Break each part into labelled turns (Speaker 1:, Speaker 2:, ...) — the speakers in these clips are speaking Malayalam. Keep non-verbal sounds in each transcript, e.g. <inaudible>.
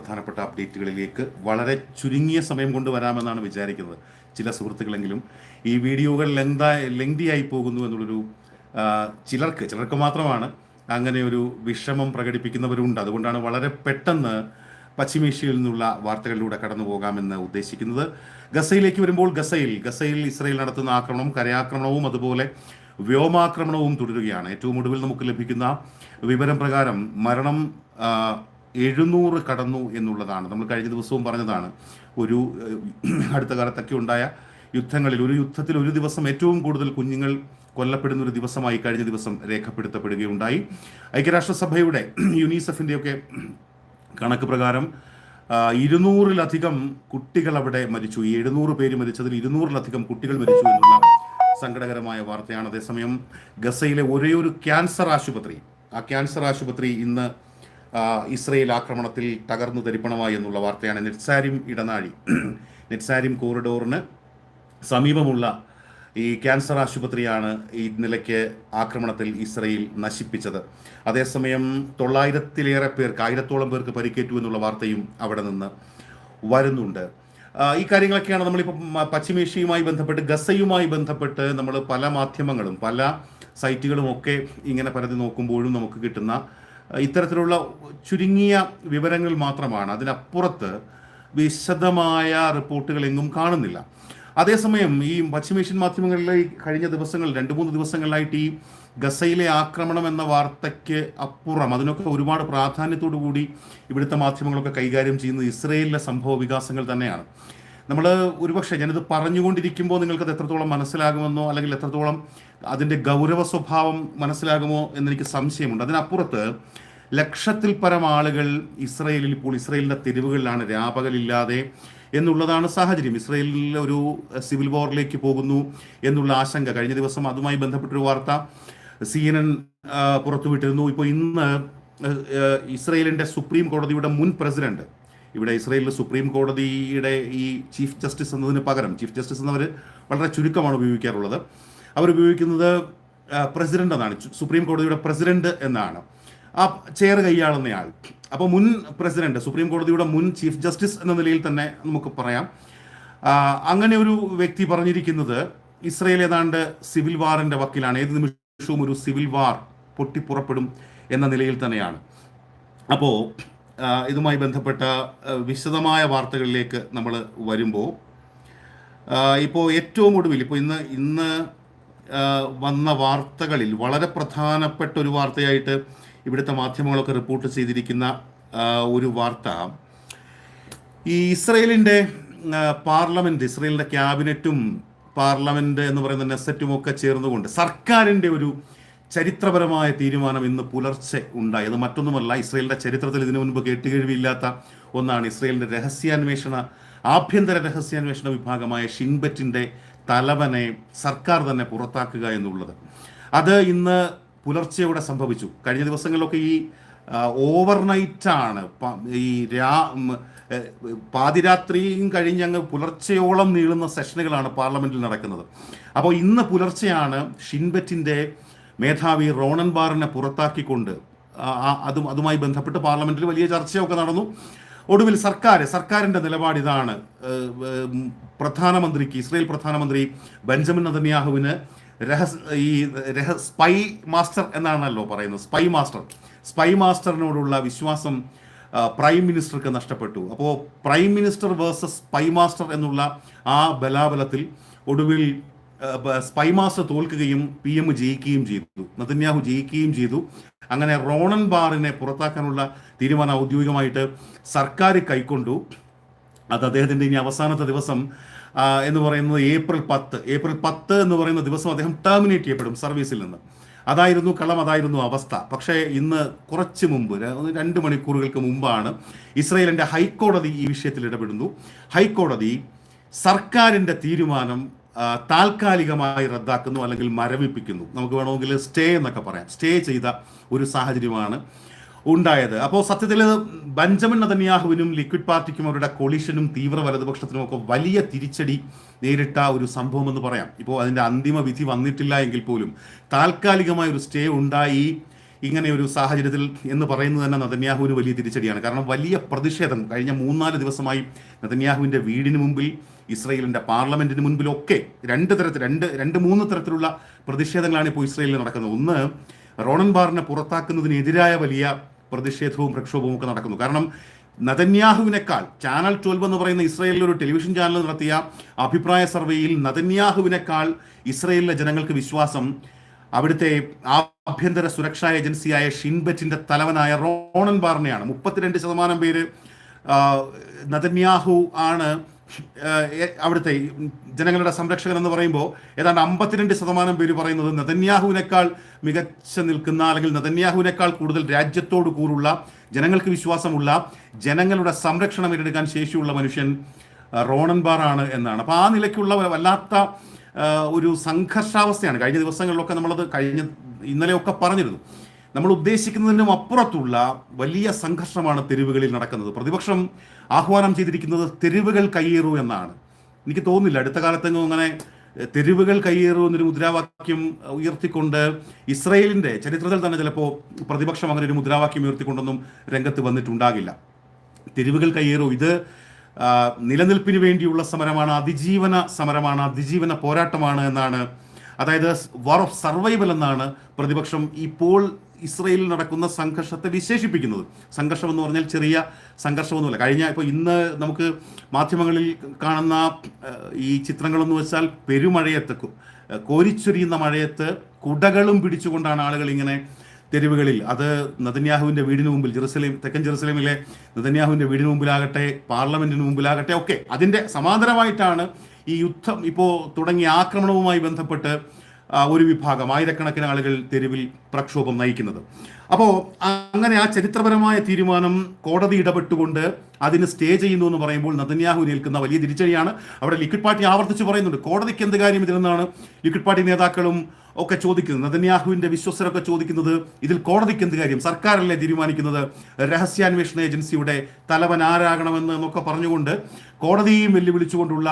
Speaker 1: പ്രധാനപ്പെട്ട അപ്ഡേറ്റുകളിലേക്ക് വളരെ ചുരുങ്ങിയ സമയം കൊണ്ട് വരാമെന്നാണ് വിചാരിക്കുന്നത്. ചില സുഹൃത്തുക്കളെങ്കിലും ഈ വീഡിയോകൾ ലെങ്താ ലെങ്തിയായി പോകുന്നു എന്നുള്ളൊരു ചിലർക്ക് ചിലർക്ക് മാത്രമാണ് അങ്ങനെ ഒരു വിഷമം പ്രകടിപ്പിക്കുന്നവരുണ്ട്. അതുകൊണ്ടാണ് വളരെ പെട്ടെന്ന് പശ്ചിമേഷ്യയിൽ നിന്നുള്ള വാർത്തകളിലൂടെ കടന്നു പോകാമെന്ന് ഉദ്ദേശിക്കുന്നത്. ഗസയിലേക്ക് വരുമ്പോൾ ഗസയിൽ ഗസയിൽ ഇസ്രയേൽ നടത്തുന്ന ആക്രമണം കരയാക്രമണവും അതുപോലെ വ്യോമാക്രമണവും തുടരുകയാണ്. ഏറ്റവും ഒടുവിൽ നമുക്ക് ലഭിക്കുന്ന വിവരം പ്രകാരം മരണം എഴുന്നൂറ് കടന്നു എന്നുള്ളതാണ്. നമ്മൾ കഴിഞ്ഞ ദിവസവും പറഞ്ഞതാണ് ഒരു അടുത്ത കാലത്തൊക്കെ ഉണ്ടായ യുദ്ധങ്ങളിൽ ഒരു യുദ്ധത്തിൽ ഒരു ദിവസം ഏറ്റവും കൂടുതൽ കുഞ്ഞുങ്ങൾ കൊല്ലപ്പെടുന്ന ഒരു ദിവസമായി കഴിഞ്ഞ ദിവസം രേഖപ്പെടുത്തപ്പെടുകയുണ്ടായി. ഐക്യരാഷ്ട്രസഭയുടെ യുനിസെഫിന്റെയൊക്കെ കണക്ക് പ്രകാരം ഇരുന്നൂറിലധികം കുട്ടികൾ അവിടെ മരിച്ചു. എഴുന്നൂറ് പേര് മരിച്ചതിൽ ഇരുന്നൂറിലധികം കുട്ടികൾ മരിച്ചു എന്നുള്ള സങ്കടകരമായ വാർത്തയാണ്. അതേസമയം ഗസയിലെ ഒരേ ഒരു ക്യാൻസർ ആശുപത്രി ആ ക്യാൻസർ ആശുപത്രി ഇന്ന് ഇസ്രയേൽ ആക്രമണത്തിൽ തകർന്നു തരിപ്പണമായി എന്നുള്ള വാർത്തയാണ് നെറ്റ്സാരിം ഇടനാഴി. നെറ്റ്സാരിം കോറിഡോറിന് സമീപമുള്ള ഈ ക്യാൻസർ ആശുപത്രിയാണ് ഈ നിലയ്ക്ക് ആക്രമണത്തിൽ ഇസ്രയേൽ നശിപ്പിച്ചത്. അതേസമയം തൊള്ളായിരത്തിലേറെ പേർക്ക് ആയിരത്തോളം പേർക്ക് പരിക്കേറ്റു എന്നുള്ള വാർത്തയും അവിടെ നിന്ന് വരുന്നുണ്ട്. ഈ കാര്യങ്ങളൊക്കെയാണ് നമ്മളിപ്പോൾ പശ്ചിമേഷ്യയുമായി ബന്ധപ്പെട്ട് ഗസയുമായി ബന്ധപ്പെട്ട് നമ്മൾ പല മാധ്യമങ്ങളും പല സൈറ്റുകളും ഒക്കെ ഇങ്ങനെ പരതി നോക്കുമ്പോഴും നമുക്ക് കിട്ടുന്ന ഇത്തരത്തിലുള്ള ചുരുങ്ങിയ വിവരങ്ങൾ മാത്രമാണ് അതിനപ്പുറത്ത് വിശദമായ റിപ്പോർട്ടുകൾ എങ്ങും കാണുന്നില്ല. അതേസമയം ഈ പശ്ചിമേഷ്യൻ മാധ്യമങ്ങളിലെ കഴിഞ്ഞ ദിവസങ്ങൾ രണ്ട് മൂന്ന് ദിവസങ്ങളിലായിട്ട് ഈ ഗസയിലെ ആക്രമണം എന്ന വാർത്തയ്ക്ക് അപ്പുറം അതിനൊക്കെ ഒരുപാട് പ്രാധാന്യത്തോടു കൂടി ഇവിടുത്തെ മാധ്യമങ്ങളൊക്കെ കൈകാര്യം ചെയ്യുന്നത് ഇസ്രയേലിലെ സംഭവ വികാസങ്ങൾ തന്നെയാണ്. നമ്മൾ ഒരുപക്ഷെ ഞാനിത് പറഞ്ഞുകൊണ്ടിരിക്കുമ്പോൾ നിങ്ങൾക്കത് എത്രത്തോളം മനസ്സിലാകുമെന്നോ അല്ലെങ്കിൽ എത്രത്തോളം അതിന്റെ ഗൗരവ സ്വഭാവം മനസ്സിലാകുമോ എന്നെനിക്ക് സംശയമുണ്ട്. അതിനപ്പുറത്ത് ലക്ഷത്തിൽ പരം ആളുകൾ ഇസ്രയേലിൽ ഇപ്പോൾ ഇസ്രയേലിന്റെ തെരുവുകളിലാണ് രാപകലില്ലാതെ എന്നുള്ളതാണ് സാഹചര്യം. ഇസ്രയേലിൽ ഒരു സിവിൽ വാറിലേക്ക് പോകുന്നു എന്നുള്ള ആശങ്ക. കഴിഞ്ഞ ദിവസം അതുമായി ബന്ധപ്പെട്ടൊരു വാർത്ത സി എൻ എൻ പുറത്തുവിട്ടിരുന്നു. ഇപ്പോൾ ഇന്ന് ഇസ്രയേലിന്റെ സുപ്രീം കോടതിയുടെ മുൻ പ്രസിഡന്റ് ഇവിടെ ഇസ്രയേലിലെ സുപ്രീം കോടതിയുടെ ഈ ചീഫ് ജസ്റ്റിസ് എന്നതിന് പകരം ചീഫ് ജസ്റ്റിസ് എന്നവർ വളരെ ചുരുക്കമാണ് ഉപയോഗിക്കാറുള്ളത്. അവർ ഉപയോഗിക്കുന്നത് പ്രസിഡന്റ് എന്നാണ്. സുപ്രീം കോടതിയുടെ പ്രസിഡന്റ് എന്നാണ്. ആ ചെയർ കൈയാളുന്നയാൾ അപ്പോൾ മുൻ പ്രസിഡന്റ് സുപ്രീം കോടതിയുടെ മുൻ ചീഫ് ജസ്റ്റിസ് എന്ന നിലയിൽ തന്നെ നമുക്ക് പറയാം. അങ്ങനെ ഒരു വ്യക്തി പറഞ്ഞിരിക്കുന്നത് ഇസ്രയേൽ ഏതാണ്ട് സിവിൽ വാറിന്റെ വക്കിലാണ്. ഏത് നിമിഷവും ഒരു സിവിൽ വാർ പൊട്ടിപ്പുറപ്പെടും എന്ന നിലയിൽ തന്നെയാണ്. അപ്പോൾ ഇതുമായി ബന്ധപ്പെട്ട വിശദമായ വാർത്തകളിലേക്ക് നമ്മൾ വരുമ്പോൾ ഇപ്പോൾ ഏറ്റവും ഒടുവിൽ ഇപ്പോൾ ഇന്ന് ഇന്ന് വന്ന വാർത്തകളിൽ വളരെ പ്രധാനപ്പെട്ട ഒരു വാർത്തയായിട്ട് ഇവിടുത്തെ മാധ്യമങ്ങളൊക്കെ റിപ്പോർട്ട് ചെയ്തിരിക്കുന്ന ഒരു വാർത്ത. ഈ ഇസ്രയേലിന്റെ പാർലമെന്റ് ഇസ്രയേലിന്റെ ക്യാബിനറ്റും പാർലമെന്റ് എന്ന് പറയുന്ന നെസറ്റും ഒക്കെ ചേർന്നുകൊണ്ട് സർക്കാരിന്റെ ഒരു ചരിത്രപരമായ തീരുമാനം ഇന്ന് പുലർച്ചെ ഉണ്ടായി. അത് മറ്റൊന്നുമല്ല ഇസ്രയേലിന്റെ ചരിത്രത്തിൽ ഇതിനു മുൻപ് കേട്ടുകഴിവില്ലാത്ത ഒന്നാണ് ഇസ്രയേലിന്റെ രഹസ്യാന്വേഷണ ആഭ്യന്തര രഹസ്യാന്വേഷണ വിഭാഗമായ ഷിൻബറ്റിന്റെ തലവനെ സർക്കാർ തന്നെ പുറത്താക്കുക എന്നുള്ളത്. അത് ഇന്ന് പുലർച്ചെയോടെ സംഭവിച്ചു. കഴിഞ്ഞ ദിവസങ്ങളിലൊക്കെ ഈ ഓവർനൈറ്റാണ്. ഈ രാ പാതിരാത്രിയും കഴിഞ്ഞ് അങ്ങ് പുലർച്ചയോളം നീളുന്ന സെഷനുകളാണ് പാർലമെന്റിൽ നടക്കുന്നത്. അപ്പോൾ ഇന്ന് പുലർച്ചെയാണ് ഷിൻബറ്റിന്റെ മേധാവി റോണൻ ബാറിനെ പുറത്താക്കിക്കൊണ്ട് അതും അതുമായി ബന്ധപ്പെട്ട് പാർലമെന്റിൽ വലിയ ചർച്ചയൊക്കെ നടന്നു. ഒടുവിൽ സർക്കാർ സർക്കാരിന്റെ നിലപാട് ഇതാണ്. പ്രധാനമന്ത്രിക്ക് ഇസ്രയേൽ പ്രധാനമന്ത്രി ബെഞ്ചമിൻ നദന്യാഹുവിന് രഹസ് ഈ രഹ സ്പൈ മാസ്റ്റർ എന്നാണല്ലോ പറയുന്നത് സ്പൈ മാസ്റ്റർ. സ്പൈ മാസ്റ്ററിനോടുള്ള വിശ്വാസം പ്രൈം മിനിസ്റ്റർക്ക് നഷ്ടപ്പെട്ടു. അപ്പോൾ prime minister versus spy master എന്നുള്ള ആ ബലാബലത്തിൽ ഒടുവിൽ ആ, ബ- സ്പൈ മാസ്റ്റർ തോൽക്കുകയും പി എം ജയിക്കുകയും ചെയ്തു. നതന്യാഹു ജയിക്കുകയും ചെയ്തു. അങ്ങനെ റോണൻ ബാറിനെ പുറത്താക്കാനുള്ള തീരുമാനം ഔദ്യോഗികമായിട്ട് സർക്കാർ കൈക്കൊണ്ടു. അത് അദ്ദേഹത്തിന്റെ ഇനി അവസാനത്തെ ദിവസം എന്ന് പറയുന്നത് ഏപ്രിൽ പത്ത്. ഏപ്രിൽ പത്ത് എന്ന് പറയുന്ന ദിവസം അദ്ദേഹം ടെർമിനേറ്റ് ചെയ്യപ്പെടും സർവീസിൽ നിന്ന്. അതായിരുന്നു കളം അതായിരുന്നു അവസ്ഥ. പക്ഷേ ഇന്ന് കുറച്ച് മുമ്പ് രണ്ട് മണിക്കൂറുകൾക്ക് മുമ്പാണ് ഇസ്രയേലിന്റെ ഹൈക്കോടതി ഈ വിഷയത്തിൽ ഇടപെടുന്നു. ഹൈക്കോടതി സർക്കാരിന്റെ തീരുമാനം താൽക്കാലികമായി റദ്ദാക്കുന്നു അല്ലെങ്കിൽ മരവിപ്പിക്കുന്നു. നമുക്ക് വേണമെങ്കിൽ സ്റ്റേ എന്നൊക്കെ പറയാം. സ്റ്റേ ചെയ്ത ഒരു സാഹചര്യമാണ് ഉണ്ടായത്. അപ്പോൾ സത്യത്തിൽ ബെഞ്ചമിൻ നതന്യാഹുവിനും ലിക്വിഡ് പാർട്ടിക്കും അവരുടെ കൊളിഷനും തീവ്ര വലതുപക്ഷത്തിനും ഒക്കെ വലിയ തിരിച്ചടി നേരിട്ട ഒരു സംഭവം എന്ന് പറയാം. ഇപ്പോൾ അതിന്റെ അന്തിമ വിധി വന്നിട്ടില്ല എങ്കിൽ പോലും താൽക്കാലികമായ ഒരു സ്റ്റേ ഉണ്ടായി ഇങ്ങനെ ഒരു സാഹചര്യത്തിൽ എന്ന് പറയുന്നത് തന്നെ നതന്യാഹുവിന് വലിയ തിരിച്ചടിയാണ്. കാരണം വലിയ പ്രതിഷേധം കഴിഞ്ഞ മൂന്നാൽ ദിവസമായി നതന്യാഹുവിന്റെ വീടിന് മുമ്പിൽ ഇസ്രയേലിന്റെ പാർലമെന്റിന് മുൻപിലൊക്കെ രണ്ട് തരത്തിൽ രണ്ട് രണ്ട് മൂന്ന് തരത്തിലുള്ള പ്രതിഷേധങ്ങളാണ് ഇപ്പോൾ ഇസ്രയേലിൽ നടക്കുന്നത്. ഒന്ന് റോണൻ ബാറിനെ പുറത്താക്കുന്നതിനെതിരായ വലിയ പ്രതിഷേധവും പ്രക്ഷോഭവും ഒക്കെ നടക്കുന്നു. കാരണം നതന്യാഹുവിനേക്കാൾ ചാനൽ ട്വൽവ് എന്ന് പറയുന്ന ഇസ്രയേലിലെ ഒരു ടെലിവിഷൻ ചാനൽ നടത്തിയ അഭിപ്രായ സർവേയിൽ നതന്യാഹുവിനേക്കാൾ ഇസ്രയേലിലെ ജനങ്ങൾക്ക് വിശ്വാസം അവിടുത്തെ ആഭ്യന്തര സുരക്ഷാ ഏജൻസിയായ ഷിൻബറ്റിന്റെ തലവനായ റോണൻ ബാർണിയാണ്. മുപ്പത്തിരണ്ട് ശതമാനം പേര് നദന്യാഹു ആണ് അവിടുത്തെ ജനങ്ങളുടെ സംരക്ഷകൻ എന്ന് പറയുമ്പോൾ ഏതാണ്ട് അമ്പത്തിരണ്ട് ശതമാനം പേര് പറയുന്നത് നദന്യാഹുവിനേക്കാൾ മികച്ച നിൽക്കുന്ന അല്ലെങ്കിൽ നദന്യാഹുവിനേക്കാൾ കൂടുതൽ രാജ്യത്തോട് കൂറുള്ള ജനങ്ങൾക്ക് വിശ്വാസമുള്ള ജനങ്ങളുടെ സംരക്ഷണം ഏറ്റെടുക്കാൻ ശേഷിയുള്ള മനുഷ്യൻ റോണൻ ബാർ ആണ് എന്നാണ്. അപ്പോൾ ആ നിലയ്ക്കുള്ള വല്ലാത്ത ഒരു സംഘർഷാവസ്ഥയാണ്. കഴിഞ്ഞ ദിവസങ്ങളിലൊക്കെ നമ്മളത് കഴിഞ്ഞ ഇന്നലെയൊക്കെ പറഞ്ഞിരുന്നു. നമ്മൾ ഉദ്ദേശിക്കുന്നതിനും അപ്പുറത്തുള്ള വലിയ സംഘർഷമാണ് തെരുവുകളിൽ നടക്കുന്നത്. പ്രതിപക്ഷം ആഹ്വാനം ചെയ്തിരിക്കുന്നത് തെരുവുകൾ കയ്യേറൂ എന്നാണ്. എനിക്ക് തോന്നുന്നില്ല. അടുത്ത കാലത്തെങ്ങും അങ്ങനെ തെരുവുകൾ കയ്യേറൂ എന്നൊരു മുദ്രാവാക്യം ഉയർത്തിക്കൊണ്ട് ഇസ്രയേലിന്റെ ചരിത്രത്തിൽ തന്നെ ചിലപ്പോൾ പ്രതിപക്ഷം അങ്ങനെ ഒരു മുദ്രാവാക്യം ഉയർത്തിക്കൊണ്ടൊന്നും രംഗത്ത് വന്നിട്ടുണ്ടാകില്ല. തെരുവുകൾ കയ്യേറൂ. ഇത് നിലനിൽപ്പിന് വേണ്ടിയുള്ള സമരമാണ് അതിജീവന സമരമാണ് അതിജീവന പോരാട്ടമാണ് എന്നാണ്. അതായത് വാർ ഓഫ് സർവൈവൽ എന്നാണ് പ്രതിപക്ഷം ഇപ്പോൾ ഇസ്രയേലിൽ നടക്കുന്ന സംഘർഷത്തെ വിശേഷിപ്പിക്കുന്നത്. സംഘർഷം എന്ന് പറഞ്ഞാൽ ചെറിയ സംഘർഷമൊന്നുമല്ല. കഴിഞ്ഞ ഇപ്പോൾ ഇന്ന് നമുക്ക് മാധ്യമങ്ങളിൽ കാണുന്ന ഈ ചിത്രങ്ങളെന്ന് വെച്ചാൽ പെരുമഴയത്ത് കോരിച്ചൊരിയുന്ന മഴയത്ത് കുടകളും പിടിച്ചുകൊണ്ടാണ് ആളുകൾ ഇങ്ങനെ തെരുവുകളിൽ. അത് നദന്യാഹുവിന്റെ വീടിന് മുമ്പിൽ ജെറുസലേം തെക്കൻ ജെറുസലേമിലെ നദന്യാഹുവിന്റെ വീടിന് മുമ്പിലാകട്ടെ പാർലമെന്റിന് മുമ്പിലാകട്ടെ ഒക്കെ. അതിന്റെ സമാന്തരമായിട്ടാണ് ഈ യുദ്ധം ഇപ്പോൾ തുടങ്ങിയ ആക്രമണവുമായി ബന്ധപ്പെട്ട് ഒരു വിഭാഗം ആയിരക്കണക്കിന് ആളുകൾ തെരുവിൽ പ്രക്ഷോഭം നയിക്കുന്നത്. അപ്പോൾ അങ്ങനെ ആ ചരിത്രപരമായ തീരുമാനം കോടതി ഇടപെട്ടുകൊണ്ട് അതിന് സ്റ്റേ ചെയ്യുന്നു എന്ന് പറയുമ്പോൾ നദന്യാഹു ഏൽക്കുന്ന വലിയ തിരിച്ചടിയാണ്. അവിടെ ലിക്വിഡ് പാർട്ടി ആവർത്തിച്ച് പറയുന്നുണ്ട് കോടതിക്ക് എന്ത് കാര്യം ഇതിലെന്നാണ് ലിക്വിഡ് പാർട്ടി നേതാക്കളും ഒക്കെ ചോദിക്കുന്നത് നദന്യാഹുവിന്റെ വിശ്വസരൊക്കെ ചോദിക്കുന്നത് ഇതിൽ കോടതിക്ക് എന്ത് കാര്യം? സർക്കാരല്ലേ തീരുമാനിക്കുന്നത്? രഹസ്യാന്വേഷണ ഏജൻസിയുടെ തലവൻ ആരാകണമെന്ന് എന്നൊക്കെ പറഞ്ഞുകൊണ്ട് കോടതിയും വെല്ലുവിളിച്ചുകൊണ്ടുള്ള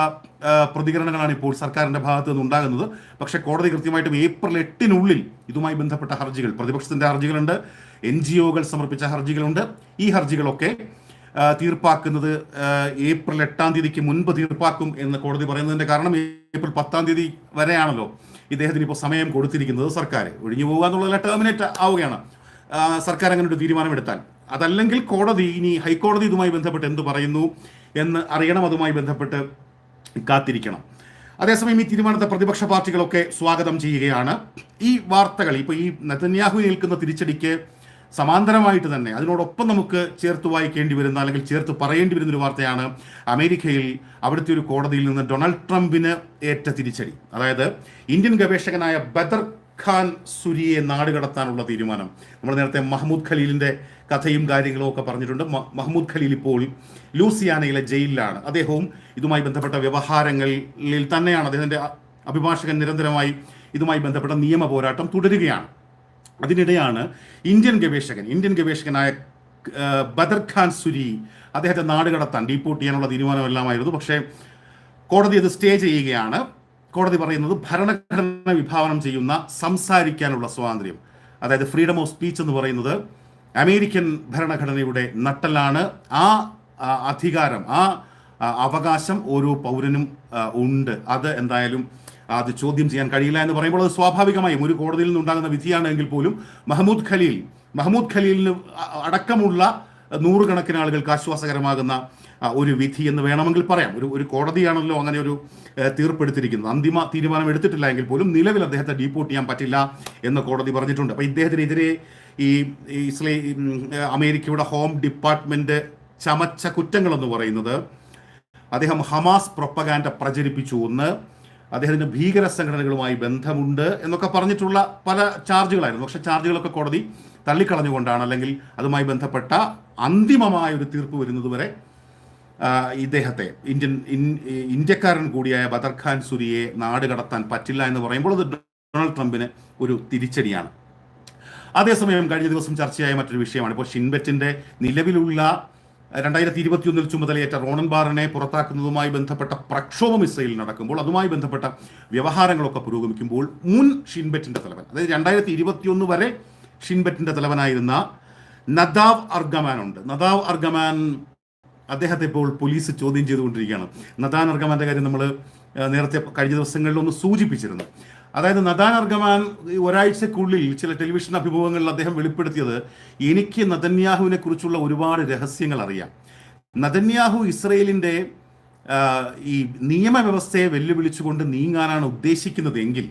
Speaker 1: പ്രതികരണങ്ങളാണ് ഇപ്പോൾ സർക്കാരിന്റെ ഭാഗത്ത് നിന്ന് ഉണ്ടാകുന്നത്. പക്ഷേ കോടതി കൃത്യമായിട്ടും ഏപ്രിൽ എട്ടിനുള്ളിൽ ഇതുമായി ബന്ധപ്പെട്ട ഹർജികൾ പ്രതിപക്ഷത്തിന്റെ ഹർജികളുണ്ട് എൻ ജി ഒകൾ സമർപ്പിച്ച ഹർജികളുണ്ട്. ഈ ഹർജികളൊക്കെ തീർപ്പാക്കുന്നത് ഏപ്രിൽ എട്ടാം തീയതിക്ക് മുൻപ് തീർപ്പാക്കും എന്ന് കോടതി പറയുന്നതിന്റെ കാരണം ഏപ്രിൽ പത്താം തീയതി വരെയാണല്ലോ ഇദ്ദേഹത്തിന് ഇപ്പോൾ സമയം കൊടുത്തിരിക്കുന്നത് സർക്കാർ. ഒഴിഞ്ഞു പോകുക എന്നുള്ളതിൽ ടെർമിനേറ്റ് ആവുകയാണ്. സർക്കാർ അങ്ങനെ ഒരു തീരുമാനമെടുത്താൽ. അതല്ലെങ്കിൽ കോടതി ഇനി ഹൈക്കോടതി ഇതുമായി ബന്ധപ്പെട്ട് എന്ത് പറയുന്നു എന്ന് അറിയണം അതുമായി ബന്ധപ്പെട്ട് കാത്തിരിക്കണം. അതേസമയം ഈ തീരുമാനത്തെ പ്രതിപക്ഷ പാർട്ടികളൊക്കെ സ്വാഗതം ചെയ്യുകയാണ്. ഈ വാർത്തകൾ ഇപ്പോൾ ഈ നെതന്യാഹു നിൽക്കുന്ന തിരിച്ചടിക്ക് സമാന്തരമായിട്ട് തന്നെ അതിനോടൊപ്പം നമുക്ക് ചേർത്ത് വായിക്കേണ്ടി വരുന്ന അല്ലെങ്കിൽ ചേർത്ത് പറയേണ്ടി വരുന്ന ഒരു വാർത്തയാണ് അമേരിക്കയിൽ അവിടുത്തെ ഒരു കോടതിയിൽ നിന്ന് ഡൊണാൾഡ് ട്രംപിന് ഏറ്റ തിരിച്ചടി. അതായത് ഇന്ത്യൻ ഗവേഷകനായ ബദർ ഖാൻ സുരിയെ നാടുകടത്താനുള്ള തീരുമാനം. നമ്മൾ നേരത്തെ മഹ്മൂദ് ഖലീലിന്റെ കഥയും കാര്യങ്ങളും ഒക്കെ പറഞ്ഞിട്ടുണ്ട്. മഹ്മൂദ് ഖലീൽ ഇപ്പോൾ ലൂസിയാനയിലെ ജയിലിലാണ്. അദ്ദേഹവും ഇതുമായി ബന്ധപ്പെട്ട വ്യവഹാരങ്ങളിൽ തന്നെയാണ്. അദ്ദേഹത്തിന്റെ അഭിഭാഷകൻ നിരന്തരമായി ഇതുമായി ബന്ധപ്പെട്ട നിയമ പോരാട്ടം തുടരുകയാണ്. അതിനിടെയാണ് ഇന്ത്യൻ ഗവേഷകൻ ഇന്ത്യൻ ഗവേഷകനായ ബദർ ഖാൻ സുരി അദ്ദേഹത്തെ നാട് കടത്താൻ ഡീപ്പോർട്ട് ചെയ്യാനുള്ള തീരുമാനമെല്ലാമായിരുന്നു. പക്ഷേ കോടതി അത് സ്റ്റേ ചെയ്യുകയാണ്. കോടതി പറയുന്നത് ഭരണഘടന വിഭാവനം ചെയ്യുന്ന സംസാരിക്കാനുള്ള സ്വാതന്ത്ര്യം. അതായത് ഫ്രീഡം ഓഫ് സ്പീച്ച് എന്ന് പറയുന്നത് അമേരിക്കൻ ഭരണഘടനയുടെ നട്ടലാണ് ആ അധികാരം ആ, അവകാശം ഓരോ പൗരനും ഉണ്ട്. അത് എന്തായാലും അത് ചോദ്യം ചെയ്യാൻ കഴിയില്ല എന്ന് പറയുമ്പോൾ അത് സ്വാഭാവികമായും ഒരു കോടതിയിൽ നിന്നുണ്ടാകുന്ന വിധിയാണ് എങ്കിൽ പോലും മഹമ്മൂദ് ഖലീൽ മഹമ്മൂദ് ഖലീലിന് അടക്കമുള്ള നൂറുകണക്കിന് ആളുകൾക്ക് ആശ്വാസകരമാകുന്ന ഒരു വിധി എന്ന് വേണമെങ്കിൽ പറയാം. ഒരു ഒരു കോടതിയാണല്ലോ അങ്ങനെ ഒരു തീർപ്പെടുത്തിയിരിക്കുന്നത്. അന്തിമ തീരുമാനം എടുത്തിട്ടില്ല എങ്കിൽ പോലും നിലവിൽ അദ്ദേഹത്തെ ഡീപ്പോർട്ട് ചെയ്യാൻ പറ്റില്ല എന്ന് കോടതി പറഞ്ഞിട്ടുണ്ട്. അപ്പോൾ ഇദ്ദേഹത്തിനെതിരെ ഈ ഇസ്ലേ അമേരിക്കയുടെ ഹോം ഡിപ്പാർട്ട്മെന്റ് ചമച്ച കുറ്റങ്ങളെന്ന് പറയുന്നത് അദ്ദേഹം ഹമാസ് പ്രൊപ്പഗാൻഡ പ്രചരിപ്പിച്ചു എന്ന് അദ്ദേഹത്തിന് ഭീകര സംഘടനകളുമായി ബന്ധമുണ്ട് എന്നൊക്കെ പറഞ്ഞിട്ടുള്ള പല ചാർജുകളായിരുന്നു. പക്ഷെ ചാർജുകളൊക്കെ കോടതി തള്ളിക്കളഞ്ഞുകൊണ്ടാണ് അല്ലെങ്കിൽ അതുമായി ബന്ധപ്പെട്ട അന്തിമമായ ഒരു തീർപ്പ് വരുന്നതുവരെ ഇദ്ദേഹത്തെ ഇന്ത്യൻ ഇന്ത്യക്കാരൻ കൂടിയായ ബദർഖാൻ സുരിയെ നാട് കടത്താൻ പറ്റില്ല എന്ന് പറയുമ്പോൾ അത് ഡൊണാൾഡ് ട്രംപിന് ഒരു തിരിച്ചടിയാണ്. അതേസമയം കഴിഞ്ഞ ദിവസം ചർച്ചയായ മറ്റൊരു വിഷയമാണ്. ഇപ്പോൾ ഷിൻബെറ്റിന്റെ നിലവിലുള്ള രണ്ടായിരത്തി ഇരുപത്തിയൊന്നിൽ ചുമതലയേറ്റ റോണൻ ബാറിനെ പുറത്താക്കുന്നതുമായി ബന്ധപ്പെട്ട പ്രക്ഷോഭം ഇസ്രയേലിൽ നടക്കുമ്പോൾ അതുമായി ബന്ധപ്പെട്ട വ്യവഹാരങ്ങളൊക്കെ പുരോഗമിക്കുമ്പോൾ മുൻ ഷിൻബെറ്റിന്റെ തലവൻ അതായത് രണ്ടായിരത്തി ഇരുപത്തിയൊന്ന് വരെ ഷിൻബറ്റിന്റെ തലവനായിരുന്ന നദാവ് അർഗമാൻ ഉണ്ട്. നദാവ് അർഗമാൻ അദ്ദേഹത്തെ ഇപ്പോൾ പോലീസ് ചോദ്യം ചെയ്തുകൊണ്ടിരിക്കുകയാണ്. നദാൻ അർഗമാന്റെ കാര്യം നമ്മൾ നേരത്തെ കഴിഞ്ഞ ദിവസങ്ങളിൽ ഒന്ന് സൂചിപ്പിച്ചിരുന്നു. അതായത് നദാൻ അർഗമാൻ ഒരാഴ്ചക്കുള്ളിൽ ചില ടെലിവിഷൻ അഭിമുഖങ്ങളിൽ അദ്ദേഹം വെളിപ്പെടുത്തിയത് എനിക്ക് നദന്യാഹുവിനെ കുറിച്ചുള്ള ഒരുപാട് രഹസ്യങ്ങൾ അറിയാം. നദന്യാഹു ഇസ്രയേലിന്റെ ആ, ഈ നിയമവ്യവസ്ഥയെ വെല്ലുവിളിച്ചുകൊണ്ട് നീങ്ങാനാണ് ഉദ്ദേശിക്കുന്നതെങ്കിൽ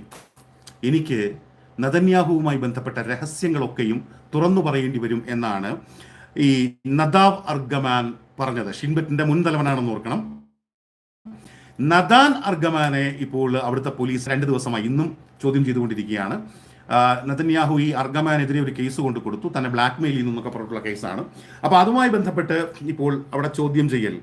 Speaker 1: എനിക്ക് നദന്യാഹുവുമായി ബന്ധപ്പെട്ട രഹസ്യങ്ങളൊക്കെയും തുറന്നു പറയേണ്ടി വരും എന്നാണ് ഈ നദാവ് അർഗമാൻ പറഞ്ഞത്. ഷിൻബറ്റിന്റെ മുൻതലവനാണെന്ന് ഓർക്കണം. നദാൻ അർഗമാനെ ഇപ്പോൾ അവിടുത്തെ പോലീസ് രണ്ട് ദിവസമായി ഇന്നും ചോദ്യം ചെയ്തുകൊണ്ടിരിക്കുകയാണ്. നദന്യാഹു ഈ അർഗമാനെതിരെ ഒരു കേസ് കൊണ്ട് കൊടുത്തു. തന്നെ ബ്ലാക്ക് മെയിൽ ചെയ്യുന്നു എന്നൊക്കെ പറഞ്ഞിട്ടുള്ള കേസാണ്. അപ്പോൾ അതുമായി ബന്ധപ്പെട്ട് ഇപ്പോൾ അവിടെ ചോദ്യം ചെയ്യൽ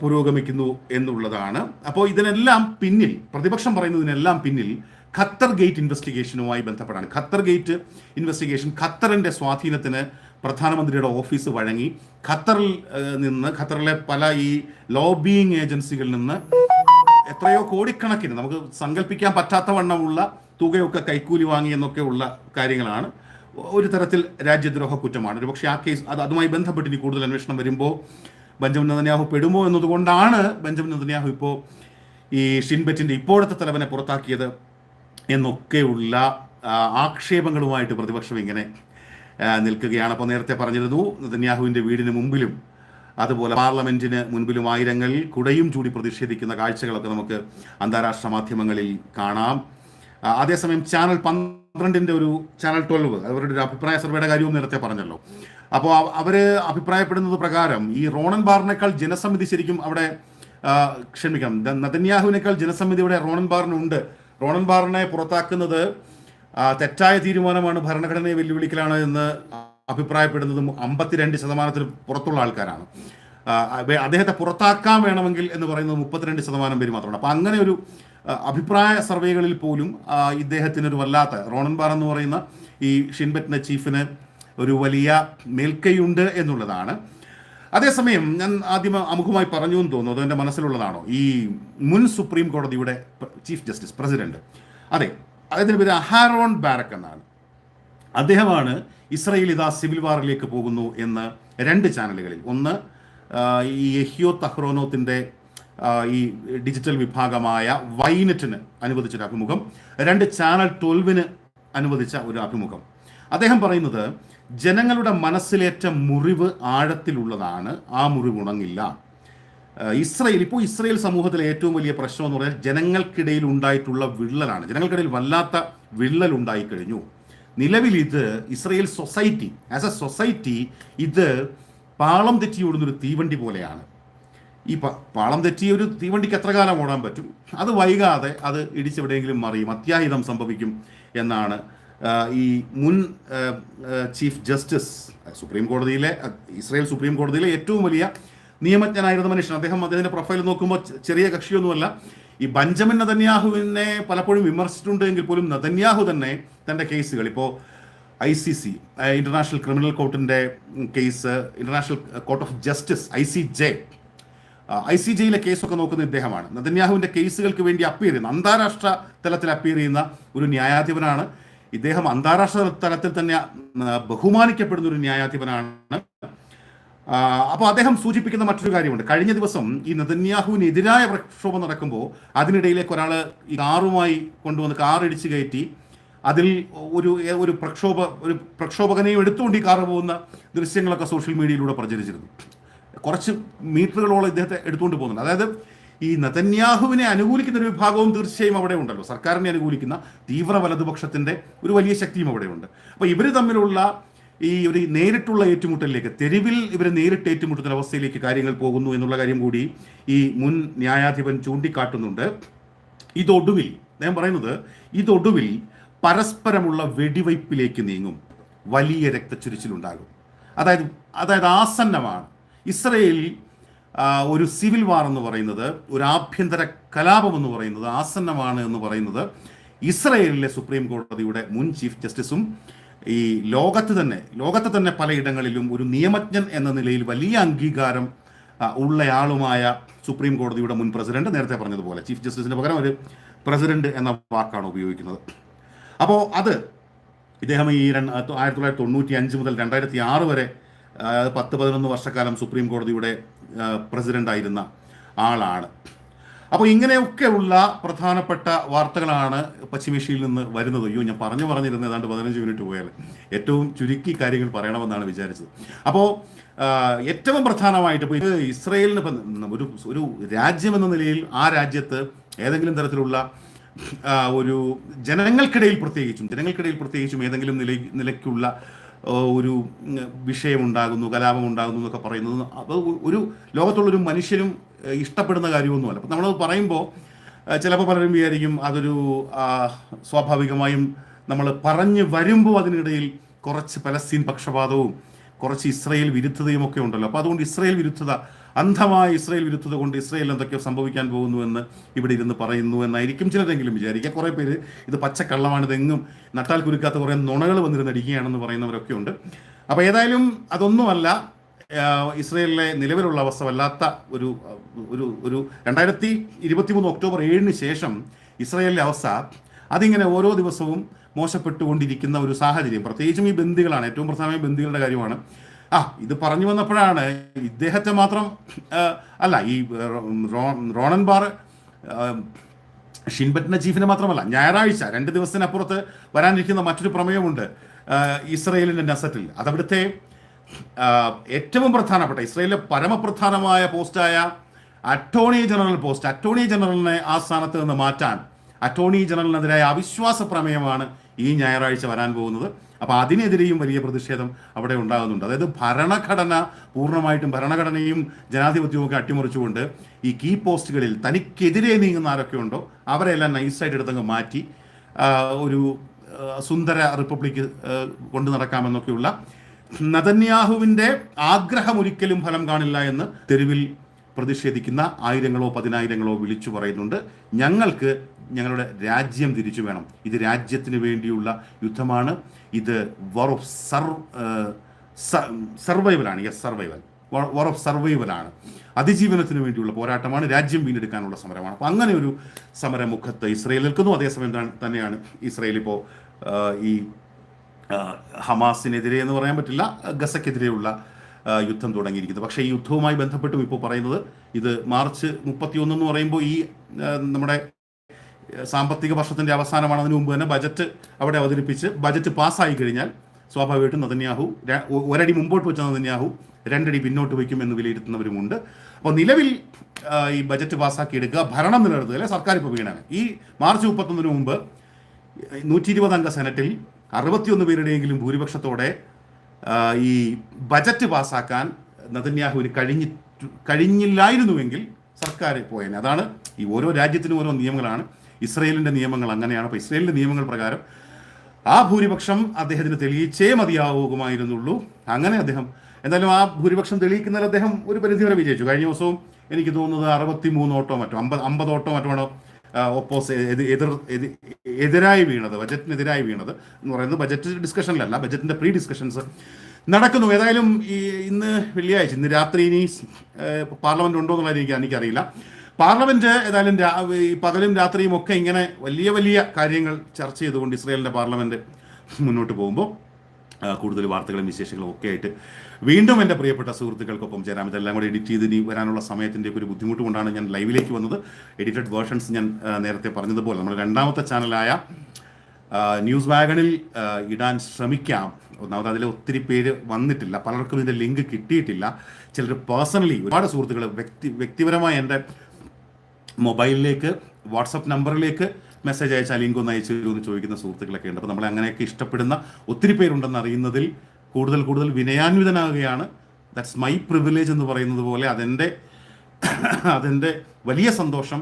Speaker 1: പുരോഗമിക്കുന്നു എന്നുള്ളതാണ്. അപ്പോൾ ഇതിനെല്ലാം പിന്നിൽ പ്രതിപക്ഷം പറയുന്നതിനെല്ലാം പിന്നിൽ ഖത്തർ ഗേറ്റ് ഇൻവെസ്റ്റിഗേഷനുമായി ബന്ധപ്പെട്ടാണ്. ഖത്തർ ഗേറ്റ് ഇൻവെസ്റ്റിഗേഷൻ ഖത്തറിന്റെ സ്വാധീനത്തിന് പ്രധാനമന്ത്രിയുടെ ഓഫീസ് വഴങ്ങി. ഖത്തറിൽ നിന്ന് ഖത്തറിലെ പല ഈ ലോബിയിങ് ഏജൻസികളിൽ നിന്ന് എത്രയോ കോടിക്കണക്കിന് നമുക്ക് സങ്കല്പിക്കാൻ പറ്റാത്ത വണ്ണമുള്ള തുകയൊക്കെ കൈക്കൂലി വാങ്ങി എന്നൊക്കെ ഉള്ള കാര്യങ്ങളാണ്. ഒരു തരത്തിൽ രാജ്യദ്രോഹ കുറ്റമാണ്. ഒരു പക്ഷേ ആ കേസ് അത് അതുമായി ബന്ധപ്പെട്ട് ഇനി കൂടുതൽ അന്വേഷണം വരുമ്പോൾ ബെഞ്ചമിൻ നദന്യാഹു പെടുമോ എന്നതുകൊണ്ടാണ് ബെഞ്ചമിൻ നദന്യാഹു ഇപ്പോൾ ഈ ഷിൻബെറ്റിന്റെ ഇപ്പോഴത്തെ തലവനെ പുറത്താക്കിയത് എന്നൊക്കെയുള്ള ആക്ഷേപങ്ങളുമായിട്ട് പ്രതിപക്ഷം ഇങ്ങനെ നിൽക്കുകയാണ്. അപ്പോൾ നേരത്തെ പറഞ്ഞിരുന്നു നെതന്യാഹുവിന്റെ വീടിന് മുമ്പിലും അതുപോലെ പാർലമെന്റിന് മുൻപിലും ആയിരങ്ങൾ കുടയും ചൂടി പ്രതിഷേധിക്കുന്ന കാഴ്ചകളൊക്കെ നമുക്ക് അന്താരാഷ്ട്ര മാധ്യമങ്ങളിൽ കാണാം. അതേസമയം ചാനൽ പന്ത്രണ്ടിന്റെ ഒരു ചാനൽ ട്വൽവ് അവരുടെ ഒരു അഭിപ്രായ സർവേയുടെ കാര്യവും നേരത്തെ പറഞ്ഞല്ലോ. അപ്പോൾ അവർ അഭിപ്രായപ്പെടുന്നത് പ്രകാരം ഈ റോണൻ ബാറിനേക്കാൾ ജനസമിതി ശരിക്കും അവിടെ ക്ഷമിക്കണം നതന്യാഹുവിനേക്കാൾ ജനസമിതി ഇവിടെ റോണൻ ബാറിനുണ്ട്. റോണൻ ബാറിനെ പുറത്താക്കുന്നത് തെറ്റായ തീരുമാനമാണ് ഭരണഘടനയെ വെല്ലുവിളിക്കലാണ് എന്ന് അഭിപ്രായപ്പെടുന്നതും അമ്പത്തിരണ്ട് ശതമാനത്തിൽ പുറത്തുള്ള ആൾക്കാരാണ്. അദ്ദേഹത്തെ പുറത്താക്കാൻ വേണമെങ്കിൽ എന്ന് പറയുന്നത് മുപ്പത്തിരണ്ട് ശതമാനം പേര് മാത്രമാണ്. അപ്പൊ അങ്ങനെ ഒരു അഭിപ്രായ സർവേകളിൽ പോലും ഇദ്ദേഹത്തിനൊരു വല്ലാത്ത റോണൻ ബാർ എന്ന് പറയുന്ന ഈ ഷിൻബറ്റിന്റെ ചീഫിന് ഒരു വലിയ മേൽക്കൈയുണ്ട് എന്നുള്ളതാണ്. അതേസമയം ഞാൻ ആദ്യം അമുഖമായി പറഞ്ഞു എന്ന് തോന്നുന്നു. അത് എന്റെ മനസ്സിലുള്ളതാണോ? ഈ മുൻ സുപ്രീം കോടതിയുടെ ചീഫ് ജസ്റ്റിസ് പ്രസിഡന്റ്. അതെ. അദ്ദേഹത്തിന് പേര് അഹാറോൺ ബാരക് എന്നാണ്. അദ്ദേഹമാണ് ഇസ്രയേൽ ഇതാ സിവിൽ വാറിലേക്ക് പോകുന്നു എന്ന് രണ്ട് ചാനലുകളിൽ. ഒന്ന് ഈ യഹിയോ തഹ്റോനോത്തിന്റെ ഈ ഡിജിറ്റൽ വിഭാഗമായ വൈനെറ്റിന് അനുവദിച്ചൊരു അഭിമുഖം. രണ്ട് ചാനൽ ട്വൽവിന് അനുവദിച്ച ഒരു അഭിമുഖം. അദ്ദേഹം പറയുന്നത് ജനങ്ങളുടെ മനസ്സിലേറ്റ മുറിവ് ആഴത്തിലുള്ളതാണ്. ആ മുറിവ് ഉണങ്ങില്ല. ഇസ്രയേൽ ഇപ്പോൾ ഇസ്രയേൽ സമൂഹത്തിലെ ഏറ്റവും വലിയ പ്രശ്നം എന്ന് പറഞ്ഞാൽ ജനങ്ങൾക്കിടയിൽ ഉണ്ടായിട്ടുള്ള വിള്ളലാണ്. ജനങ്ങൾക്കിടയിൽ വല്ലാത്ത വിള്ളൽ ഉണ്ടായി കഴിഞ്ഞു നിലവിൽ ഇത് Israel society as a society ഇത് പാളം തെറ്റി ഓടുന്നൊരു തീവണ്ടി പോലെയാണ്. ഈ പാളം തെറ്റിയ ഒരു തീവണ്ടിക്ക് എത്ര കാലം ഓടാൻ പറ്റും? അത് വൈകാതെ അത് ഇടിച്ചെവിടെയെങ്കിലും മറിയും. അത്യാഹിതം സംഭവിക്കും എന്നാണ് ഈ മുൻ ചീഫ് ജസ്റ്റിസ് സുപ്രീം കോടതിയിലെ ഇസ്രായേൽ സുപ്രീം കോടതിയിലെ ഏറ്റവും വലിയ നിയമജ്ഞനായിരുന്ന മനുഷ്യൻ. അദ്ദേഹം അദ്ദേഹത്തിന്റെ പ്രൊഫൈൽ നോക്കുമ്പോൾ ചെറിയ കക്ഷിയൊന്നുമല്ല. ഈ ബഞ്ചമിൻ നദന്യാഹുവിനെ പലപ്പോഴും വിമർശിച്ചിട്ടുണ്ട് എങ്കിൽ പോലും നദന്യാഹു തന്നെ തന്റെ കേസുകൾ. ഇപ്പോൾ I C C international criminal കോർട്ടിന്റെ case international court of justice I C J. I C ജെയിലെ കേസൊക്കെ നോക്കുന്ന ഇദ്ദേഹമാണ്. നദന്യാഹുവിന്റെ കേസുകൾക്ക് വേണ്ടി അപ്പീർ ചെയ്യുന്ന അന്താരാഷ്ട്ര തലത്തിൽ അപ്പീർ ചെയ്യുന്ന ഒരു ന്യായാധിപനാണ്. ഇദ്ദേഹം അന്താരാഷ്ട്ര തലത്തിൽ തന്നെ ബഹുമാനിക്കപ്പെടുന്ന ഒരു ന്യായാധിപനാണ്. അപ്പോൾ അദ്ദേഹം സൂചിപ്പിക്കുന്ന മറ്റൊരു കാര്യമുണ്ട്. കഴിഞ്ഞ ദിവസം ഈ നെതന്യാഹുവിനെതിരായ പ്രക്ഷോഭം നടക്കുമ്പോൾ അതിനിടയിലേക്ക് ഒരാൾ ഈ കാറുമായി കൊണ്ടുവന്ന് കാർ ഇടിച്ചു കയറ്റി അതിൽ ഒരു ഒരു പ്രക്ഷോഭ ഒരു പ്രക്ഷോഭകനെയും എടുത്തുകൊണ്ട് ഈ കാറ് പോകുന്ന ദൃശ്യങ്ങളൊക്കെ സോഷ്യൽ മീഡിയയിലൂടെ പ്രചരിച്ചിരുന്നു. കുറച്ച് മീറ്ററുകളോളം ഇദ്ദേഹത്തെ എടുത്തുകൊണ്ട് പോകുന്നുണ്ട്. അതായത് ഈ നതന്യാഹുവിനെ അനുകൂലിക്കുന്ന ഒരു വിഭാഗവും തീർച്ചയായും അവിടെ ഉണ്ടല്ലോ. സർക്കാരിനെ അനുകൂലിക്കുന്ന തീവ്ര വലതുപക്ഷത്തിന്റെ ഒരു വലിയ ശക്തിയും അവിടെയുണ്ട് അപ്പോൾ ഇവർ തമ്മിലുള്ള ഈ ഒരു നേരിട്ടുള്ള ഏറ്റുമുട്ടലിലേക്ക് തെരുവിൽ ഇവർ നേരിട്ട് ഏറ്റുമുട്ടുന്ന അവസ്ഥയിലേക്ക് കാര്യങ്ങൾ പോകുന്നു എന്നുള്ള കാര്യം കൂടി ഈ മുൻ ന്യായാധിപൻ ചൂണ്ടിക്കാട്ടുന്നുണ്ട്. ഇതൊടുവിൽ ഞാൻ പറയുന്നത് ഇതൊടുവിൽ പരസ്പരമുള്ള വെടിവയ്പ്പിലേക്ക് നീങ്ങും വലിയ രക്തച്ചുരിച്ചിലുണ്ടാകും. അതായത് അതായത് ആസന്നമാണ്. ഇസ്രയേൽ ഒരു സിവിൽ വാർ എന്ന് പറയുന്നത് ഒരു ആഭ്യന്തര കലാപം എന്ന് പറയുന്നത് ആസന്നമാണ് എന്ന് പറയുന്നത് ഇസ്രയേലിലെ സുപ്രീം കോടതിയുടെ മുൻ ചീഫ് ജസ്റ്റിസും ഈ ലോകത്ത് തന്നെ ലോകത്ത് തന്നെ പലയിടങ്ങളിലും ഒരു നിയമജ്ഞൻ എന്ന നിലയിൽ വലിയ അംഗീകാരം ഉള്ളയാളുമായ സുപ്രീം കോടതിയുടെ മുൻ പ്രസിഡന്റ് നേരത്തെ പറഞ്ഞതുപോലെ ചീഫ് ജസ്റ്റിസിന് പകരം ഒരു പ്രസിഡന്റ് എന്ന വാക്കാണ് ഉപയോഗിക്കുന്നത്. അപ്പോൾ അത് ഇദ്ദേഹം ഈ രണ്ട് ആയിരത്തി തൊള്ളായിരത്തി തൊണ്ണൂറ്റി അഞ്ച് മുതൽ രണ്ടായിരത്തി ആറ് വരെ പത്ത് പതിനൊന്ന് വർഷക്കാലം സുപ്രീം കോടതിയുടെ പ്രസിഡന്റ് ആയിരുന്ന ആളാണ്. അപ്പോൾ ഇങ്ങനെയൊക്കെയുള്ള പ്രധാനപ്പെട്ട വാർത്തകളാണ് പശ്ചിമേഷ്യയിൽ നിന്ന് വരുന്നത്. അയ്യോ ഞാൻ പറഞ്ഞു പറഞ്ഞിരുന്നത് ഏതാണ്ട് പതിനഞ്ച് മിനിറ്റ് പോയാൽ ഏറ്റവും ചുരുക്കി കാര്യങ്ങൾ പറയണമെന്നാണ് വിചാരിച്ചത്. അപ്പോൾ ഏറ്റവും പ്രധാനമായിട്ട് ഇപ്പോൾ ഇത് ഇസ്രയേലിന് ഇപ്പം ഒരു ഒരു രാജ്യമെന്ന നിലയിൽ ആ രാജ്യത്ത് ഏതെങ്കിലും തരത്തിലുള്ള ഒരു ജനങ്ങൾക്കിടയിൽ പ്രത്യേകിച്ചും ജനങ്ങൾക്കിടയിൽ പ്രത്യേകിച്ചും ഏതെങ്കിലും നില നിലയ്ക്കുള്ള ഒരു വിഷയമുണ്ടാകുന്നു കലാപം ഉണ്ടാകുന്നു എന്നൊക്കെ പറയുന്നത്. അപ്പോൾ ഒരു ലോകത്തുള്ളൊരു മനുഷ്യനും ഇഷ്ടപ്പെടുന്ന കാര്യമൊന്നുമല്ല. അപ്പം നമ്മളത് പറയുമ്പോൾ ചിലപ്പോൾ പലരും വിചാരിക്കും അതൊരു സ്വാഭാവികമായും നമ്മൾ പറഞ്ഞു വരുമ്പോൾ അതിനിടയിൽ കുറച്ച് പലസ്തീൻ പക്ഷപാതവും കുറച്ച് ഇസ്രയേൽ വിരുദ്ധതയും ഒക്കെ ഉണ്ടല്ലോ. അപ്പോൾ അതുകൊണ്ട് ഇസ്രയേൽ വിരുദ്ധത അന്ധമായ ഇസ്രയേൽ വിരുദ്ധത കൊണ്ട് ഇസ്രയേൽ എന്തൊക്കെയോ സംഭവിക്കാൻ പോകുന്നുവെന്ന് ഇവിടെ ഇരുന്ന് പറയുന്നു എന്നായിരിക്കും ചിലരെങ്കിലും വിചാരിക്കുക. കുറേ പേര് ഇത് പച്ചക്കള്ളമാണ് ഇതെങ്ങും നട്ടാൽ കുരുക്കാത്ത കുറേ നുണകൾ വന്നിരുന്നടിക്കുകയാണെന്ന് പറയുന്നവരൊക്കെ ഉണ്ട്. അപ്പോൾ ഏതായാലും അതൊന്നുമല്ല. ഇസ്രയേലിലെ നിലവിലുള്ള അവസ്ഥ വല്ലാത്ത ഒരു ഒരു ഒരു രണ്ടായിരത്തി ഇരുപത്തി മൂന്ന് ഒക്ടോബർ ഏഴിന് ശേഷം ഇസ്രയേലിലെ അവസ്ഥ അതിങ്ങനെ ഓരോ ദിവസവും മോശപ്പെട്ടുകൊണ്ടിരിക്കുന്ന ഒരു സാഹചര്യം. പ്രത്യേകിച്ചും ഈ ബന്ദികളാണ്. ഏറ്റവും പ്രധാനമായ ബന്ദികളുടെ കാര്യമാണ്. ആ ഇത് പറഞ്ഞു വന്നപ്പോഴാണ് ഇദ്ദേഹത്തെ മാത്രം അല്ല ഈ റോണൻ ബാർ ഷിൻബറ്റിന്റെ ചീഫിനെ മാത്രമല്ല ഞായറാഴ്ച രണ്ട് ദിവസത്തിനപ്പുറത്ത് വരാനിരിക്കുന്ന മറ്റൊരു പ്രമേയമുണ്ട് ഇസ്രയേലിന്റെ നെസറ്റിൽ. അതവിടുത്തെ ഏറ്റവും പ്രധാനപ്പെട്ട ഇസ്രയേലിലെ പരമപ്രധാനമായ പോസ്റ്റായ അറ്റോർണി ജനറൽ പോസ്റ്റ് അറ്റോർണി ജനറലിനെ ആ സ്ഥാനത്ത് നിന്ന് മാറ്റാൻ അറ്റോർണി ജനറലിനെതിരായ അവിശ്വാസ പ്രമേയമാണ് ഈ ഞായറാഴ്ച വരാൻ പോകുന്നത്. അപ്പോൾ അതിനെതിരെയും വലിയ പ്രതിഷേധം അവിടെ ഉണ്ടാകുന്നുണ്ട്. അതായത് ഭരണഘടന പൂർണമായിട്ടും ഭരണഘടനയും ജനാധിപത്യവും ഒക്കെ അട്ടിമറിച്ചുകൊണ്ട് ഈ കീ പോസ്റ്റുകളിൽ തനിക്കെതിരെ നീങ്ങുന്ന ആരൊക്കെ ഉണ്ടോ അവരെല്ലാം നൈസായിട്ട് എടുത്തങ്ങ് മാറ്റി ഒരു സുന്ദര റിപ്പബ്ലിക് കൊണ്ടു നടക്കാമെന്നൊക്കെയുള്ള നതന്യാഹുവിന്റെ ആഗ്രഹം ഒരിക്കലും ഫലം കാണില്ല എന്ന് തെരുവിൽ പ്രതിഷേധിക്കുന്ന ആയിരങ്ങളോ പതിനായിരങ്ങളോ വിളിച്ചു പറയുന്നുണ്ട്. ഞങ്ങൾക്ക് ഞങ്ങളുടെ രാജ്യം തിരിച്ചു വേണം. ഇത് രാജ്യത്തിന് വേണ്ടിയുള്ള യുദ്ധമാണ്. ഇത് വർ ഓഫ് സർ സർവൈവലാണ് യെസ് സർവൈവൽ വർ ഓഫ് സർവൈവലാണ് അതിജീവനത്തിന് വേണ്ടിയുള്ള പോരാട്ടമാണ്. രാജ്യം വീണ്ടെടുക്കാനുള്ള സമരമാണ്. അപ്പോൾ അങ്ങനെ ഒരു സമരമുഖത്ത് ഇസ്രയേൽ നിൽക്കുന്നു. അതേസമയം തന്നെയാണ് ഇസ്രയേൽ ഇപ്പോൾ ഈ ഹമാസിനെതിരെ എന്ന് പറയാൻ പറ്റില്ല ഗസക്കെതിരെയുള്ള യുദ്ധം തുടങ്ങിയിരിക്കുന്നത് പക്ഷേ ഈ യുദ്ധവുമായി ബന്ധപ്പെട്ടും ഇപ്പോൾ പറയുന്നത് ഇത് മാർച്ച് മുപ്പത്തിയൊന്ന് എന്ന് പറയുമ്പോൾ ഈ നമ്മുടെ സാമ്പത്തിക വർഷത്തിന്റെ അവസാനമാണ് അതിനു മുമ്പ് തന്നെ ബജറ്റ് അവിടെ അവതരിപ്പിച്ച് ബജറ്റ് പാസ്സായി കഴിഞ്ഞാൽ സ്വാഭാവികമായിട്ടും നദന്യാഹു ഒരടി മുമ്പോട്ട് വെച്ച നദന്യാഹു രണ്ടടി പിന്നോട്ട് വയ്ക്കും എന്ന് വിലയിരുത്തുന്നവരുമുണ്ട്. അപ്പോൾ നിലവിൽ ഈ ബജറ്റ് പാസ്സാക്കി എടുക്കുക ഭരണം നിലനിർത്തുക അല്ലെ? സർക്കാർ ഇപ്പോൾ വീണാണ്. ഈ മാർച്ച് മുപ്പത്തൊന്നിന് മുമ്പ് നൂറ്റി ഇരുപത് അംഗ സെനറ്റിൽ അറുപത്തിയൊന്ന് പേരുടെയെങ്കിലും ഭൂരിപക്ഷത്തോടെ ഈ ബജറ്റ് പാസ്സാക്കാൻ നതന്യാഹുവിന് കഴിഞ്ഞി കഴിഞ്ഞില്ലായിരുന്നുവെങ്കിൽ സർക്കാർ പോയേനെ. അതാണ് ഈ ഓരോ രാജ്യത്തിനും ഓരോ നിയമങ്ങളാണ്. ഇസ്രയേലിന്റെ നിയമങ്ങൾ അങ്ങനെയാണ്. അപ്പോൾ ഇസ്രയേലിന്റെ നിയമങ്ങൾ പ്രകാരം ആ ഭൂരിപക്ഷം അദ്ദേഹത്തിന് തെളിയിച്ചേ മതിയാവുമായിരുന്നുള്ളൂ അങ്ങനെ അദ്ദേഹം എന്തായാലും ആ ഭൂരിപക്ഷം തെളിയിക്കുന്നതിൽ അദ്ദേഹം ഒരു പരിധിവരെ വിജയിച്ചു. കഴിഞ്ഞ ദിവസവും എനിക്ക് തോന്നുന്നത് അറുപത്തി മൂന്ന് ഓട്ടോ മറ്റോ അമ്പത് അമ്പത് ഓട്ടോ മറ്റോ ഒപ്പോസ് എതിർ എതിരായി വീണത് ബജറ്റിനെതിരായി വീണത് എന്ന് പറയുന്നത് ബജറ്റ് ഡിസ്കഷനിലല്ല ബജറ്റിന്റെ പ്രീ ഡിസ്കഷൻസ് നടക്കുന്നു. ഏതായാലും ഈ ഇന്ന് വെള്ളിയാഴ്ച ഇന്ന് രാത്രി ഇനി പാർലമെന്റ് ഉണ്ടോ എന്നുള്ളതായിരിക്കും എനിക്ക് എനിക്കറിയില്ല. പാർലമെന്റ് ഏതായാലും പകലും രാത്രിയും ഒക്കെ ഇങ്ങനെ വലിയ വലിയ കാര്യങ്ങൾ ചർച്ച ചെയ്തുകൊണ്ട് ഇസ്രയേലിന്റെ പാർലമെന്റ് മുന്നോട്ട് പോകുമ്പോൾ കൂടുതൽ വാർത്തകളും വിശേഷങ്ങളും ഒക്കെ ആയിട്ട് വീണ്ടും എന്റെ പ്രിയപ്പെട്ട സുഹൃത്തുക്കൾക്കൊപ്പം ചേരാം. ഇതെല്ലാം കൂടെ എഡിറ്റ് ചെയ്ത് ഇനി വരാനുള്ള സമയത്തിന്റെ ഒരു ബുദ്ധിമുട്ട് കൊണ്ടാണ് ഞാൻ ലൈവിലേക്ക് വന്നത്. എഡിറ്റഡ് വേർഷൻസ് ഞാൻ നേരത്തെ പറഞ്ഞതുപോലെ നമ്മൾ രണ്ടാമത്തെ ചാനലായ ന്യൂസ് വാഗണിൽ ഇടാൻ ശ്രമിക്കാം. ഒന്നാമത് അതിൽ ഒത്തിരി പേര് വന്നിട്ടില്ല. പലർക്കും ഇതിന്റെ ലിങ്ക് കിട്ടിയിട്ടില്ല. ചിലർ പേഴ്സണലി ഒരുപാട് സുഹൃത്തുക്കൾ വ്യക്തി വ്യക്തിപരമായി എന്റെ മൊബൈലിലേക്ക് വാട്സപ്പ് നമ്പറിലേക്ക് മെസ്സേജ് അയച്ചാൽ ലിങ്ക് ഒന്ന് അയച്ചു എന്ന് ചോദിക്കുന്ന സുഹൃത്തുക്കളൊക്കെ ഉണ്ട്. അപ്പോൾ നമ്മളെ അങ്ങനെയൊക്കെ ഇഷ്ടപ്പെടുന്ന ഒത്തിരി പേരുണ്ടെന്ന് അറിയുന്നതിൽ കൂടുതൽ കൂടുതൽ വിനയാന്വിതനാകുകയാണ്. ദാറ്റ്സ് മൈ പ്രിവിലേജ് എന്ന് പറയുന്നത് പോലെ അതെന്റെ <coughs> അതെന്റെ വലിയ സന്തോഷം.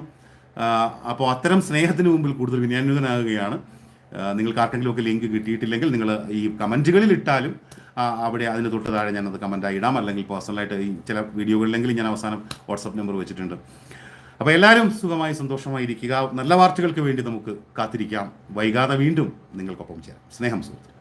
Speaker 1: അപ്പോൾ അത്തരം സ്നേഹത്തിന് മുമ്പിൽ കൂടുതൽ വിനയാന്വിതനാകുകയാണ്. നിങ്ങൾക്ക് ആർക്കെങ്കിലും ഒക്കെ ലിങ്ക് കിട്ടിയിട്ടില്ലെങ്കിൽ നിങ്ങൾ ഈ കമന്റുകളിൽ ഇട്ടാലും അവിടെ അതിന് തൊട്ട് താഴെ ഞാനത് കമന്റായി ഇടാം. അല്ലെങ്കിൽ പേഴ്സണലായിട്ട് ഈ ചില വീഡിയോകളിലെങ്കിലും ഞാൻ അവസാനം വാട്സപ്പ് നമ്പർ വെച്ചിട്ടുണ്ട്. അപ്പോൾ എല്ലാവരും സുഖമായി സന്തോഷമായിരിക്കുക നല്ല വാർത്തകൾക്ക് വേണ്ടി നമുക്ക് കാത്തിരിക്കാം. വൈകാതെ വീണ്ടും നിങ്ങൾക്കൊപ്പം ചേരാം. സ്നേഹം സുഹൃത്ത്